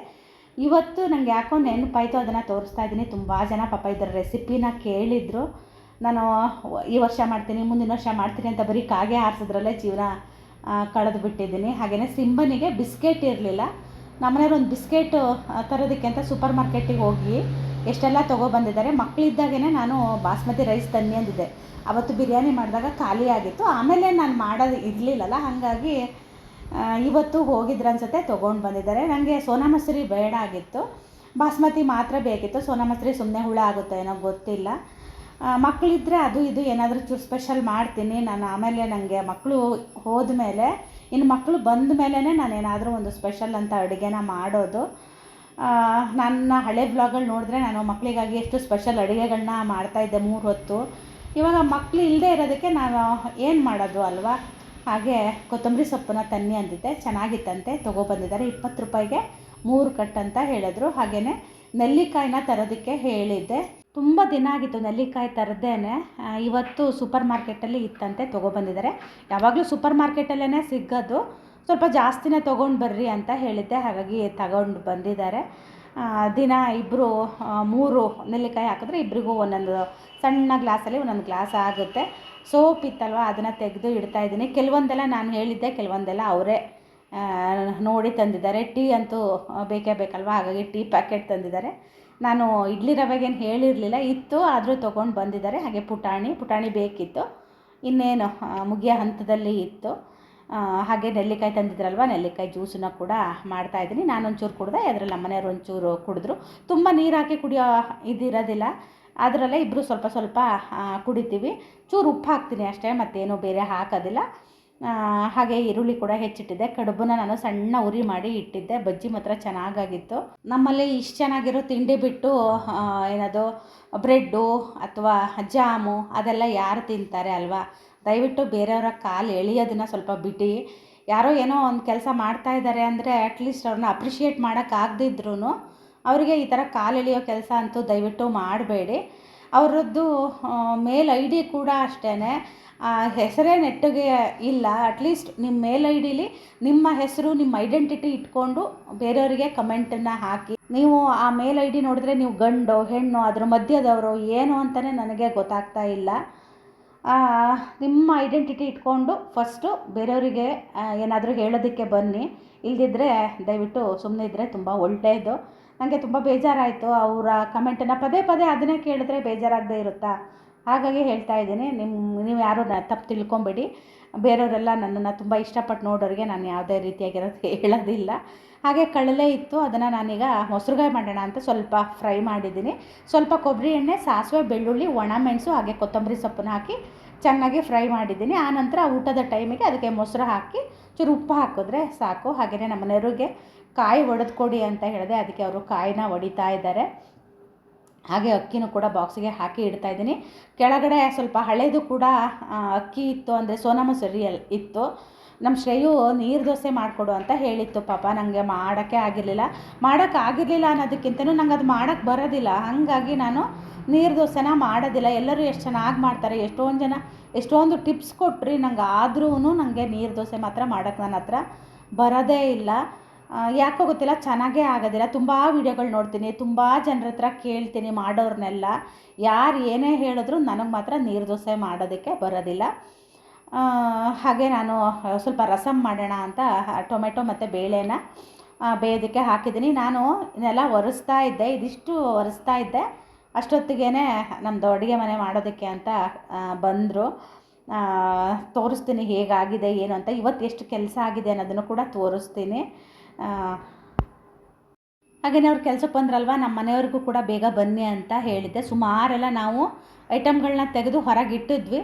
ಇವತ್ತು ನನಗೆ ಯಾಕೋ ನೆನಪಾಯಿತು. ಅದನ್ನು ತೋರಿಸ್ತಾ ಇದ್ದೀನಿ. ತುಂಬ ಜನ ಪಾಪ ಇದರ ರೆಸಿಪಿನ ಕೇಳಿದರು. ನಾನು ಈ ವರ್ಷ ಮಾಡ್ತೀನಿ, ಮುಂದಿನ ವರ್ಷ ಮಾಡ್ತೀನಿ ಅಂತ ಬರೀ ಕಾಗೆ ಆರಿಸಿದ್ರಲ್ಲೇ ಜೀವನ ಕಳೆದು ಬಿಟ್ಟಿದ್ದೀನಿ. ಹಾಗೆಯೇ ಸಿಂಬನಿಗೆ ಬಿಸ್ಕೆಟ್ ಇರಲಿಲ್ಲ. ನಮ್ಮನೆಯವ್ರು ಒಂದು ಬಿಸ್ಕೆಟು ತರೋದಕ್ಕೆ ಅಂತ ಸೂಪರ್ ಮಾರ್ಕೆಟಿಗೆ ಹೋಗಿ ಎಷ್ಟೆಲ್ಲ ತೊಗೊಬಂದಿದ್ದಾರೆ ಮಕ್ಕಳಿದ್ದಾಗೇ ನಾನು ಬಾಸ್ಮತಿ ರೈಸ್ ತನ್ನಿ ಅಂದಿದ್ದೆ. ಅವತ್ತು ಬಿರಿಯಾನಿ ಮಾಡಿದಾಗ ಖಾಲಿ ಆಗಿತ್ತು. ಆಮೇಲೆ ನಾನು ಮಾಡೋದು ಇರಲಿಲ್ಲಲ್ಲ, ಹಾಗಾಗಿ ಇವತ್ತು ಹೋಗಿದ್ರು ಅನ್ಸುತ್ತೆ ತೊಗೊಂಡು ಬಂದಿದ್ದಾರೆ. ನನಗೆ ಸೋನಾ ಮಸೂರಿ ಬೇಡ ಆಗಿತ್ತು. ಬಾಸ್ಮತಿ ಮಾತ್ರ ಬೇಕಿತ್ತು. ಸೋನಾ ಮಸೂರಿ ಸುಮ್ಮನೆ ಹುಳ ಆಗುತ್ತೆ ಏನೋ ಗೊತ್ತಿಲ್ಲ. ಮಕ್ಕಳಿದ್ರೆ ಅದು ಇದು ಏನಾದರೂ ಚೂರು ಸ್ಪೆಷಲ್ ಮಾಡ್ತೀನಿ. ನಾನು ಆಮೇಲೆ ನನಗೆ ಮಕ್ಕಳು ಹೋದ್ಮೇಲೆ, ಇನ್ನು ಮಕ್ಕಳು ಬಂದ ಮೇಲೇ ನಾನು ಏನಾದರೂ ಒಂದು ಸ್ಪೆಷಲ್ ಅಂತ ಅಡುಗೆನ ಮಾಡೋದು. ನನ್ನ ಹಳೆ ಬ್ಲಾಗಲ್ಲಿ ನೋಡಿದ್ರೆ ನಾನು ಮಕ್ಕಳಿಗಾಗಿ ಎಷ್ಟು ಸ್ಪೆಷಲ್ ಅಡುಗೆಗಳನ್ನ ಮಾಡ್ತಾಯಿದ್ದೆ ಮೂರು ಹೊತ್ತು. ಇವಾಗ ಮಕ್ಕಳು ಇಲ್ಲದೆ ಇರೋದಕ್ಕೆ ನಾನು ಏನು ಮಾಡೋದು ಅಲ್ವಾ? ಹಾಗೆ ಕೊತ್ತಂಬರಿ ಸೊಪ್ಪನ್ನ ತನ್ನಿ ಅಂದಿದ್ದೆ, ಚೆನ್ನಾಗಿತ್ತಂತೆ. ತೊಗೊಬಂದಿದ್ದಾರೆ ಇಪ್ಪತ್ತು ರೂಪಾಯಿಗೆ ಮೂರು ಕಟ್ ಅಂತ ಹೇಳಿದ್ರು. ಹಾಗೆಯೇ ನೆಲ್ಲಿಕಾಯಿನ ತರೋದಕ್ಕೆ ಹೇಳಿದ್ದೆ. ತುಂಬ ದಿನ ಆಗಿತ್ತು ನೆಲ್ಲಿಕಾಯಿ ತರದೇನೆ. ಇವತ್ತು ಸೂಪರ್ ಮಾರ್ಕೆಟಲ್ಲಿ ಇತ್ತಂತೆ ತೊಗೊಬಂದಿದ್ದಾರೆ ಯಾವಾಗಲೂ ಸೂಪರ್ ಮಾರ್ಕೆಟಲ್ಲೇ ಸಿಗೋದು. ಸ್ವಲ್ಪ ಜಾಸ್ತಿನೇ ತೊಗೊಂಡು ಬರ್ರಿ ಅಂತ ಹೇಳಿದ್ದೆ. ಹಾಗಾಗಿ ತಗೊಂಡು ಬಂದಿದ್ದಾರೆ. ದಿನ ಇಬ್ಬರು ಮೂರು ನೆಲ್ಲಿಕಾಯಿ ಹಾಕಿದ್ರೆ ಇಬ್ಬರಿಗೂ ಒಂದೊಂದು ಸಣ್ಣ ಗ್ಲಾಸಲ್ಲಿ ಒಂದೊಂದು ಗ್ಲಾಸ್ ಆಗುತ್ತೆ. ಸೋಪ್ ಇತ್ತಲ್ವ, ಅದನ್ನು ತೆಗೆದು ಇಡ್ತಾ ಇದ್ದೀನಿ. ಕೆಲವೊಂದೆಲ್ಲ ನಾನು ಹೇಳಿದ್ದೆ, ಕೆಲವೊಂದೆಲ್ಲ ಅವರೇ ನೋಡಿ ತಂದಿದ್ದಾರೆ. ಟೀ ಅಂತೂ ಬೇಕೇ ಬೇಕಲ್ವ? ಹಾಗಾಗಿ ಟೀ ಪ್ಯಾಕೆಟ್ ತಂದಿದ್ದಾರೆ. ನಾನು ಇಡ್ಲಿ ರವೆಗೇನು ಹೇಳಿರಲಿಲ್ಲ. ಇತ್ತು, ಆದರೂ ತೊಗೊಂಡು ಬಂದಿದ್ದಾರೆ. ಹಾಗೆ ಪುಟಾಣಿ ಪುಟಾಣಿ ಬೇಕಿತ್ತು. ಇನ್ನೇನು ಮುಗಿಯ ಹಂತದಲ್ಲಿ ಇತ್ತು. ಹಾಗೆ ನೆಲ್ಲಿಕಾಯಿ ತಂದಿದ್ರಲ್ವ? ನೆಲ್ಲಿಕಾಯಿ ಜ್ಯೂಸನ್ನ ಕೂಡ ಮಾಡ್ತಾ ಇದ್ದೀನಿ. ನಾನು ಒಂಚೂರು ಕುಡ್ದೆ, ಅದರಲ್ಲಿ ನಮ್ಮನೆಯವ್ರು ಒಂಚೂರು ಕುಡಿದ್ರು. ತುಂಬ ನೀರು ಹಾಕಿ ಕುಡಿಯೋ ಇದಿರೋದಿಲ್ಲ. ಅದರಲ್ಲೇ ಇಬ್ಬರು ಸ್ವಲ್ಪ ಸ್ವಲ್ಪ ಕುಡಿತೀವಿ. ಚೂರು ಉಪ್ಪು ಹಾಕ್ತೀನಿ ಅಷ್ಟೇ, ಮತ್ತೇನು ಬೇರೆ ಹಾಕೋದಿಲ್ಲ. ಹಾಗೆ ಈರುಳ್ಳಿ ಕೂಡ ಹೆಚ್ಚಿಟ್ಟಿದ್ದೆ. ಕಡುಬನ್ನ ನಾನು ಸಣ್ಣ ಉರಿ ಮಾಡಿ ಇಟ್ಟಿದ್ದೆ. ಬಜ್ಜಿ ಮಾತ್ರ ಚೆನ್ನಾಗಾಗಿತ್ತು. ನಮ್ಮಲ್ಲಿ ಇಷ್ಟು ಚೆನ್ನಾಗಿರೋ ತಿಂಡಿ ಬಿಟ್ಟು ಏನದು, ಬ್ರೆಡ್ಡು ಅಥವಾ ಜಾಮು ಅದೆಲ್ಲ ಯಾರು ತಿಂತಾರೆ ಅಲ್ವಾ? ದಯವಿಟ್ಟು ಬೇರೆಯವರ ಕಾಲು ಎಳೆಯೋದನ್ನ ಸ್ವಲ್ಪ ಬಿಟ್ಟು ಯಾರೋ ಏನೋ ಒಂದು ಕೆಲಸ ಮಾಡ್ತಾ ಇದ್ದಾರೆ ಅಂದರೆ ಅಟ್ಲೀಸ್ಟ್ ಅವ್ರನ್ನ ಅಪ್ರಿಷಿಯೇಟ್ ಮಾಡೋಕ್ಕಾಗದಿದ್ರೂ ಅವರಿಗೆ ಈ ಥರ ಕಾಲು ಎಳೆಯೋ ಕೆಲಸ ಅಂತೂ ದಯವಿಟ್ಟು ಮಾಡಬೇಡಿ. ಅವರದ್ದು ಮೇಲ್ ಐ ಡಿ ಕೂಡ ಅಷ್ಟೇ ಹೆಸರೇ ನೆಟ್ಟಗೆ ಇಲ್ಲ. ಅಟ್ಲೀಸ್ಟ್ ನಿಮ್ಮ ಮೇಲ್ ಐ ಡಿಲಿ ನಿಮ್ಮ ಹೆಸರು, ನಿಮ್ಮ ಐಡೆಂಟಿಟಿ ಇಟ್ಕೊಂಡು ಬೇರೆಯವರಿಗೆ ಕಮೆಂಟನ್ನು ಹಾಕಿ. ನೀವು ಆ ಮೇಲ್ ಐ ಡಿ ನೋಡಿದ್ರೆ ನೀವು ಗಂಡು, ಹೆಣ್ಣು, ಅದ್ರ ಮಧ್ಯದವರು, ಏನು ಅಂತಲೇ ನನಗೆ ಗೊತ್ತಾಗ್ತಾ ಇಲ್ಲ. ನಿಮ್ಮ ಐಡೆಂಟಿಟಿ ಇಟ್ಕೊಂಡು ಫಸ್ಟು ಬೇರೆಯವರಿಗೆ ಏನಾದರೂ ಹೇಳೋದಕ್ಕೆ ಬನ್ನಿ. ಇಲ್ಲದಿದ್ದರೆ ದಯವಿಟ್ಟು ಸುಮ್ಮನೆ ಇದ್ದರೆ ತುಂಬ ಒಳ್ಳೆಯದು ನನಗೆ ತುಂಬ ಬೇಜಾರಾಯಿತು. ಅವರ ಕಮೆಂಟನ್ನು ಪದೇ ಪದೇ ಅದನ್ನೇ ಕೇಳಿದ್ರೆ ಬೇಜಾರಾಗದೇ ಇರುತ್ತಾ? ಹಾಗಾಗಿ ಹೇಳ್ತಾ ಇದ್ದೀನಿ ನಿಮ್ಮ ನೀವು ಯಾರು ತಪ್ಪು ತಿಳ್ಕೊಬೇಡಿ. ಬೇರೆಯವರೆಲ್ಲ ನನ್ನನ್ನು ತುಂಬ ಇಷ್ಟಪಟ್ಟು ನೋಡೋರಿಗೆ ನಾನು ಯಾವುದೇ ರೀತಿಯಾಗಿರೋದು [laughs] ಹೇಳೋದಿಲ್ಲ. ಹಾಗೆ ಕಳಲೆ ಇತ್ತು ಅದನ್ನು ನಾನೀಗ ಮೊಸರುಗಾಯಿ ಮಾಡೋಣ ಅಂತ ಸ್ವಲ್ಪ ಫ್ರೈ ಮಾಡಿದ್ದೀನಿ. ಸ್ವಲ್ಪ ಕೊಬ್ಬರಿ ಎಣ್ಣೆ, ಸಾಸಿವೆ, ಬೆಳ್ಳುಳ್ಳಿ ಒಣಮೆಣಸು ಹಾಗೆ ಕೊತ್ತಂಬರಿ ಸೊಪ್ಪನ್ನು ಹಾಕಿ ಚೆನ್ನಾಗಿ ಫ್ರೈ ಮಾಡಿದ್ದೀನಿ. ಆನಂತರ ಊಟದ ಟೈಮಿಗೆ ಅದಕ್ಕೆ ಮೊಸರು ಹಾಕಿ, ಚೂರು ಉಪ್ಪು ಹಾಕಿದ್ರೆ ಸಾಕು. ಹಾಗೆಯೇ ನಮ್ಮ ಮನೆಯವ್ರಿಗೆ ಕಾಯಿ ಒಡೆದು ಅಂತ ಹೇಳಿದೆ. ಅದಕ್ಕೆ ಅವರು ಕಾಯಿನ ಹೊಡಿತಾ ಇದ್ದಾರೆ. ಹಾಗೆ ಅಕ್ಕಿನೂ ಕೂಡ ಬಾಕ್ಸಿಗೆ ಹಾಕಿ ಇಡ್ತಾ ಇದ್ದೀನಿ. ಕೆಳಗಡೆ ಸ್ವಲ್ಪ ಹಳೇದು ಕೂಡ ಅಕ್ಕಿ ಇತ್ತು ಅಂದರೆ ಸೋನಾ ಮಸೂರಿ ಎಲ್ ಇತ್ತು. ನಮ್ಮ ಶ್ರೇಯು ನೀರು ದೋಸೆ ಮಾಡಿಕೊಡು ಅಂತ ಹೇಳಿತ್ತು. ಪಾಪ ನನಗೆ ಮಾಡೋಕ್ಕೆ ಆಗಿರಲಿಲ್ಲ. ಮಾಡೋಕ್ಕೆ ಆಗಿರಲಿಲ್ಲ ಅನ್ನೋದಕ್ಕಿಂತನೂ ನಂಗೆ ಅದು ಮಾಡೋಕ್ಕೆ ಬರೋದಿಲ್ಲ. ಹಾಗಾಗಿ ನಾನು ನೀರು ದೋಸೆನ ಮಾಡೋದಿಲ್ಲ. ಎಲ್ಲರೂ ಎಷ್ಟು ಚೆನ್ನಾಗಿ ಮಾಡ್ತಾರೆ. ಎಷ್ಟೊಂದು ಜನ, ಎಷ್ಟೊಂದು ಟಿಪ್ಸ್ ಕೊಟ್ರಿ ನಂಗೆ ಆದ್ರೂ ನನಗೆ ನೀರು ದೋಸೆ ಮಾತ್ರ ಮಾಡೋಕ್ಕೆ ನನ್ನ ಹತ್ರ ಬರೋದೇ ಇಲ್ಲ. ಯಾಕೋ ಗೊತ್ತಿಲ್ಲ, ಚೆನ್ನಾಗೇ ಆಗೋದಿಲ್ಲ. ತುಂಬ ವೀಡಿಯೋಗಳು ನೋಡ್ತೀನಿ, ತುಂಬ ಜನರ ಹತ್ರ ಕೇಳ್ತೀನಿ ಮಾಡೋರನ್ನೆಲ್ಲ ಯಾರು ಏನೇ ಹೇಳಿದ್ರು ನನಗೆ ಮಾತ್ರ ನೀರು ದೋಸೆ ಮಾಡೋದಕ್ಕೆ ಬರೋದಿಲ್ಲ. ಹಾಗೆ ನಾನು ಸ್ವಲ್ಪ ರಸಮ್ ಮಾಡೋಣ ಅಂತ ಟೊಮೆಟೊ ಮತ್ತು ಬೇಳೆನ ಬೇಯೋದಕ್ಕೆ ಹಾಕಿದ್ದೀನಿ. ನಾನು ಇದನ್ನೆಲ್ಲ ಒರೆಸ್ತಾ ಇದ್ದೆ, ಇದಿಷ್ಟು ಒರೆಸ್ತಾ ಇದ್ದೆ. ಅಷ್ಟೊತ್ತಿಗೆ ನಮ್ಮದು ಅಡುಗೆ ಮನೆ ಮಾಡೋದಕ್ಕೆ ಅಂತ ಬಂದರು. ತೋರಿಸ್ತೀನಿ ಹೇಗಾಗಿದೆ, ಏನು ಅಂತ. ಇವತ್ತು ಎಷ್ಟು ಕೆಲಸ ಆಗಿದೆ ಅನ್ನೋದನ್ನು ಕೂಡ ತೋರಿಸ್ತೀನಿ. ಹಾಗೆಯೇ ಅವ್ರು ಕೆಲ್ಸಕ್ಕೆ ಬಂದ್ರಲ್ವ? ನಮ್ಮ ಮನೆಯವ್ರಿಗೂ ಕೂಡ ಬೇಗ ಬನ್ನಿ ಅಂತ ಹೇಳಿದ್ದೆ. ಸುಮಾರೆಲ್ಲ ನಾವು ಐಟಮ್ಗಳನ್ನ ತೆಗೆದು ಹೊರಗೆ ಇಟ್ಟಿದ್ವಿ.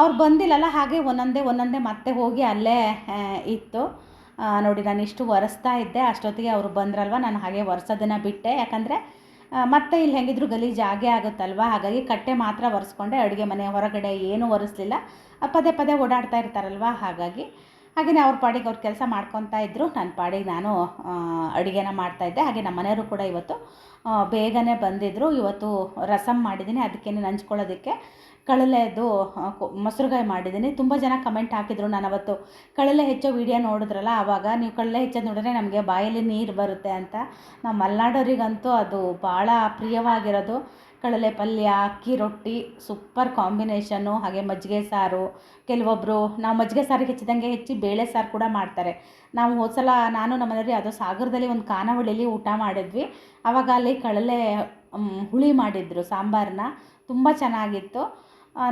ಅವ್ರು ಬಂದಿಲ್ಲಲ್ಲ, ಹಾಗೆ ಒಂದೊಂದೇ ಒಂದೊಂದೇ ಮತ್ತೆ ಹೋಗಿ ಅಲ್ಲೇ ಇತ್ತು. ನೋಡಿ, ನಾನು ಇಷ್ಟು ಒರೆಸ್ತಾ ಇದ್ದೆ. ಅಷ್ಟೊತ್ತಿಗೆ ಅವರು ಬಂದ್ರಲ್ವ? ನಾನು ಹಾಗೆ ಒರೆಸೋದನ್ನು ಬಿಟ್ಟೆ. ಯಾಕಂದರೆ ಮತ್ತೆ ಇಲ್ಲಿ ಹೆಂಗಿದ್ರು ಗಲೀಜು ಆಗೇ ಆಗುತ್ತಲ್ವ? ಹಾಗಾಗಿ ಕಟ್ಟೆ ಮಾತ್ರ ಒರೆಸ್ಕೊಂಡೆ. ಅಡುಗೆ ಮನೆ ಹೊರಗಡೆ ಏನೂ ಒರೆಸ್ಲಿಲ್ಲ. ಪದೇ ಪದೇ ಓಡಾಡ್ತಾ ಇರ್ತಾರಲ್ವ? ಹಾಗಾಗಿ ಹಾಗೆಯೇ ಅವ್ರ ಪಾಡಿಗೆ ಅವ್ರು ಕೆಲಸ ಮಾಡ್ಕೊತಾ ಇದ್ದರು ನನ್ನ ಪಾಡಿಗೆ ನಾನು ಅಡುಗೆನ ಮಾಡ್ತಾಯಿದ್ದೆ ಹಾಗೆ ನಮ್ಮ ಮನೆಯವರು ಕೂಡ ಇವತ್ತು ಬೇಗನೆ ಬಂದಿದ್ದರು ಇವತ್ತು ರಸಮ್ ಮಾಡಿದ್ದೀನಿ. ಅದಕ್ಕೇನೆ ನಂಚ್ಕೊಳ್ಳೋದಕ್ಕೆ ಕಳಲೆದು ಮೊಸರುಗಾಯಿ ಮಾಡಿದ್ದೀನಿ. ತುಂಬ ಜನ ಕಮೆಂಟ್ ಹಾಕಿದ್ರು. ನಾನು ಅವತ್ತು ಕಳಲೆ ಹೆಚ್ಚೋ ವಿಡಿಯೋ ನೋಡಿದ್ರಲ್ಲ ಆವಾಗ ನೀವು ಕಳಲೆ ಹೆಚ್ಚೋದು ನೋಡಿದ್ರೆ ನಮಗೆ ಬಾಯಲ್ಲಿ ನೀರು ಬರುತ್ತೆ ಅಂತ. ನಮ್ಮ ಮಲೆನಾಡೋರಿಗಂತೂ ಅದು ಭಾಳ ಪ್ರಿಯವಾಗಿರೋದು. ಕಡಲೆ ಪಲ್ಯ ಅಕ್ಕಿ ರೊಟ್ಟಿ ಸೂಪರ್ ಕಾಂಬಿನೇಷನ್ನು ಹಾಗೆ ಮಜ್ಜಿಗೆ ಸಾರು. ಕೆಲವೊಬ್ಬರು ನಾವು ಮಜ್ಜಿಗೆ ಸಾರಿಗೆ ಹೆಚ್ಚಿದಂಗೆ ಹೆಚ್ಚಿ ಬೇಳೆ ಸಾರು ಕೂಡ ಮಾಡ್ತಾರೆ. ನಾವು ಹೋದ ಸಲ ನಾನು ನಮ್ಮ ಮನೆಯಲ್ಲಿ ಅದು ಸಾಗರದಲ್ಲಿ ಒಂದು ಖಾನಾವಳಿಲಿ ಊಟ ಮಾಡಿದ್ವಿ. ಆವಾಗ ಅಲ್ಲಿ ಕಡಲೆ ಹುಳಿ ಮಾಡಿದ್ರು ಸಾಂಬಾರನ್ನ ತುಂಬ ಚೆನ್ನಾಗಿತ್ತು.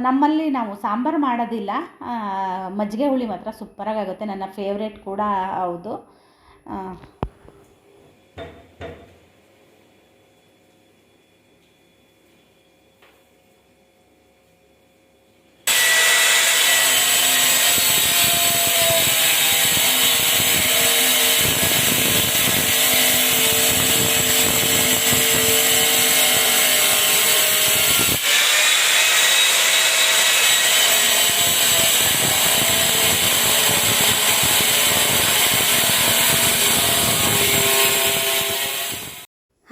ನಮ್ಮಲ್ಲಿ ನಾವು ಸಾಂಬಾರು ಮಾಡೋದಿಲ್ಲ. ಮಜ್ಜಿಗೆ ಹುಳಿ ಮಾತ್ರ ಸೂಪರಾಗಿ ಆಗುತ್ತೆ. ನನ್ನ ಫೇವ್ರೇಟ್ ಕೂಡ ಹೌದು.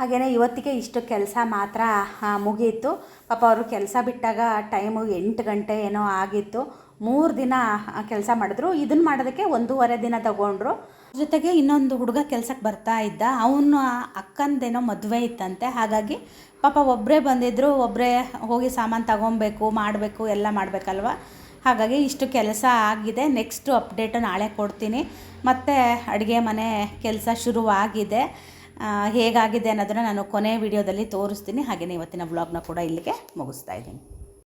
ಹಾಗೆಯೇ ಇವತ್ತಿಗೆ ಇಷ್ಟು ಕೆಲಸ ಮಾತ್ರ ಮುಗೀತು. ಪಾಪ ಅವರು ಕೆಲಸ ಬಿಟ್ಟಾಗ ಟೈಮು ಎಂಟು ಗಂಟೆ ಏನೋ ಆಗಿತ್ತು. ಮೂರು ದಿನ ಕೆಲಸ ಮಾಡಿದ್ರು. ಇದನ್ನು ಮಾಡೋದಕ್ಕೆ ಒಂದೂವರೆ ದಿನ ತಗೊಂಡ್ರು. ಜೊತೆಗೆ ಇನ್ನೊಂದು ಹುಡುಗ ಕೆಲ್ಸಕ್ಕೆ ಬರ್ತಾ ಇದ್ದ. ಅವನು ಅಕ್ಕಂದೇನೋ ಮದುವೆ ಇತ್ತಂತೆ. ಹಾಗಾಗಿ ಪಾಪ ಒಬ್ಬರೇ ಬಂದಿದ್ದರು ಒಬ್ಬರೇ ಹೋಗಿ ಸಾಮಾನು ತಗೊಬೇಕು, ಮಾಡಬೇಕು, ಎಲ್ಲ ಮಾಡಬೇಕಲ್ವ? ಹಾಗಾಗಿ ಇಷ್ಟು ಕೆಲಸ ಆಗಿದೆ. ನೆಕ್ಸ್ಟು ಅಪ್ಡೇಟು ನಾಳೆ ಕೊಡ್ತೀನಿ. ಮತ್ತು ಅಡುಗೆ ಮನೆ ಕೆಲಸ ಶುರುವಾಗಿದೆ. ಹೇಗಾಗಿದೆ ಅನ್ನೋದನ್ನು ನಾನು ಕೊನೆ ವಿಡಿಯೋದಲ್ಲಿ ತೋರಿಸ್ತೀನಿ. ಹಾಗೆಯೇ ಇವತ್ತಿನ ವ್ಲಾಗ್ನ ಕೂಡ ಇಲ್ಲಿಗೆ ಮುಗಿಸ್ತಾ ಇದ್ದೀನಿ.